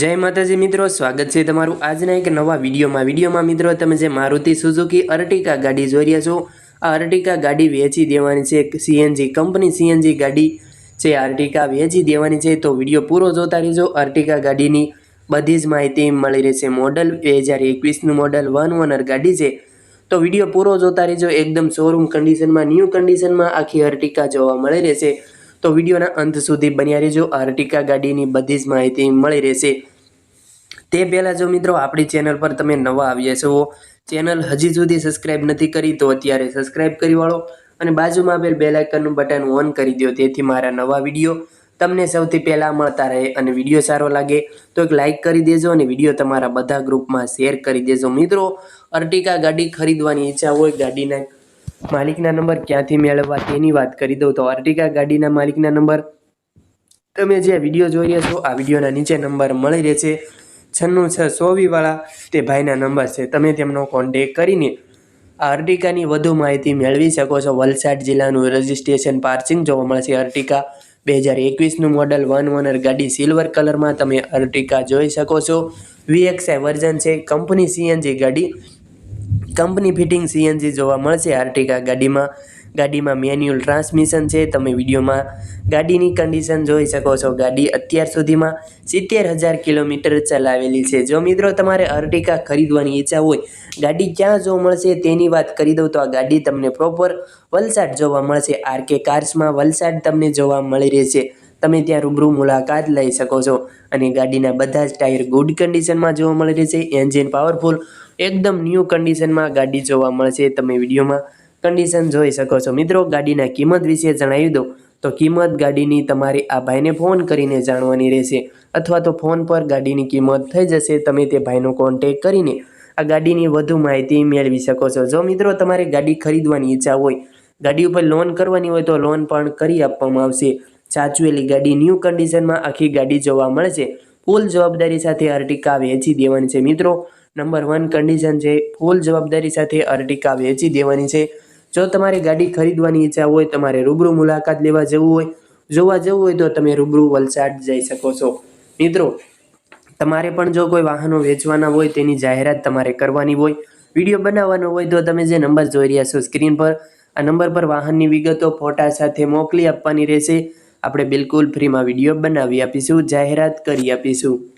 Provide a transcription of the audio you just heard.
જય માતાજી મિત્રો, સ્વાગત છે તમારું આજના એક નવા વિડીયોમાં. વિડીયોમાં મિત્રો, તમે જે મારુતિ સુઝુકી અર્ટિકા ગાડી જોઈ રહ્યા છો, આ અર્ટિકા ગાડી વેચી દેવાની છે સીએનજી કંપની સીએનજી ગાડી છે અર્ટિકા વેચી દેવાની છે. તો વીડિયો પૂરો જોતા રહેજો. અર્ટિકા ગાડીની બધી જ માહિતી મળી રહેશે. મોડલ બે હજાર એકવીસનું મોડલ વન ઓનર ગાડી છે. તો વીડિયો પૂરો જોતા રહેજો. એકદમ શોરૂમ કન્ડિશનમાં ન્યૂ કન્ડિશનમાં આખી અર્ટિકા જોવા મળી રહેશે. તો વિડીયોના અંત સુધી બન્યા રહેજો. અર્ટિકા ગાડીની બધી જ માહિતી મળી રહેશે. તે પહેલાં જો મિત્રો આપણી ચેનલ પર તમે નવા આવ્યા છો ચેનલ હજી સુધી સબસ્ક્રાઈબ નથી કરી તો અત્યારે સબસ્ક્રાઈબ કરી વાળો અને બાજુમાં આપેલ બેલ આઇકનનું બટન ઓન કરી દો તેથી મારા નવા વીડિયો તમને સૌથી પહેલાં મળતા રહે અને વીડિયો સારો લાગે તો એક લાઇક કરી દેજો અને વીડિયો તમારા બધા ગ્રુપમાં શેર કરી દેજો. મિત્રો, અર્ટિકા ગાડી ખરીદવાની ઈચ્છા હોય ગાડીના માલિકના નંબર ક્યાંથી મેળવવા તેની વાત કરી દઉં. તો અર્ટિકા ગાડીના માલિકના નંબર, તમે જે વીડિયો જોઈ રહ્યા છો, આ વિડીયોના નીચે નંબર મળી રહેશે. છન્નું છ સોવીવાળા તે ભાઈના નંબર છે. તમે તેમનો કોન્ટેક કરીને આ અર્ટિકાની વધુ માહિતી મેળવી શકો છો. વલસાડ જિલ્લાનું રજિસ્ટ્રેશન પાર્સિંગ જોવા મળશે. અર્ટિકા બે હજાર એકવીસનું મોડલ વન ઓનર ગાડી સિલ્વર કલરમાં તમે અર્ટિકા જોઈ શકો છો. વીએક્સઆઈ વર્ઝન છે. કંપની સીએનજી ગાડી કંપની ફિટિંગ સીએનજી જોવા મળશે. આર્ટિકા ગાડીમાં ગાડીમાં મેન્યુઅલ ટ્રાન્સમિશન છે. તમે વિડીયોમાં ગાડીની કન્ડિશન જોઈ શકો છો. ગાડી અત્યાર સુધીમાં સિત્તેર હજાર કિલોમીટર ચલાવેલી છે. જો મિત્રો તમારે અર્ટિકા ખરીદવાની ઈચ્છા હોય, ગાડી ક્યાં જોવા મળશે તેની વાત કરી દઉં તો આ ગાડી તમને પ્રોપર વલસાડ જોવા મળશે. આરકે કાર્સમાં વલસાડ તમને જોવા મળી રહેશે. તમે ત્યાં રૂબરૂ મુલાકાત લઈ શકો છો અને ગાડીના બધા જ ટાયર ગુડ કન્ડિશનમાં જોવા મળી રહેશે. એન્જિન પાવરફુલ એકદમ ન્યૂ કન્ડિશનમાં ગાડી જોવા મળશે તમે વિડીયોમાં કન્ડિશન જોઈ શકો છો. મિત્રો, ગાડીના કિંમત વિશે જણાવી દો તો કિંમત ગાડીની તમારે આ ભાઈને ફોન કરીને જાણવાની રહેશે. અથવા તો ફોન પર ગાડીની કિંમત થઈ જશે, તમે તે ભાઈનો કોન્ટેક કરીને આ ગાડીની વધુ માહિતી મેળવી શકો છો. જો મિત્રો, તમારે ગાડી ખરીદવાની ઈચ્છા હોય, ગાડી ઉપર લોન કરવાની હોય, તો લોન પણ કરી આપવામાં આવશે. સાચવેલી ગાડી ન્યૂ કન્ડિશનમાં આખી ગાડી જોવા મળશે. ફૂલ જવાબદારી સાથે અર્ટિકા વેચી દેવાની છે. મિત્રો નંબર વન કન્ડિશન છે ફૂલ જવાબદારી સાથે અર્ટિકા વેચી દેવાની છે. જો તમારે ગાડી ખરીદવાની ઈચ્છા હોય, તમારે રૂબરૂ મુલાકાત લેવા જવું હોય, જોવા જવું હોય તો તમે રૂબરૂ વલસાડ જઈ શકો છો. મિત્રો, તમારે પણ જો કોઈ વાહનો વેચવાના હોય, તેની જાહેરાત તમારે કરવાની હોય, વીડિયો બનાવવાનો હોય, તો તમે જે નંબર જોઈ રહ્યા છો સ્ક્રીન પર, આ નંબર પર વાહનની વિગતો, ફોટા સાથે મોકલી આપવાની રહેશે. આપણે બિલકુલ ફ્રીમાં વીડિયો બનાવી આપીશું, જાહેરાત કરી આપીશું.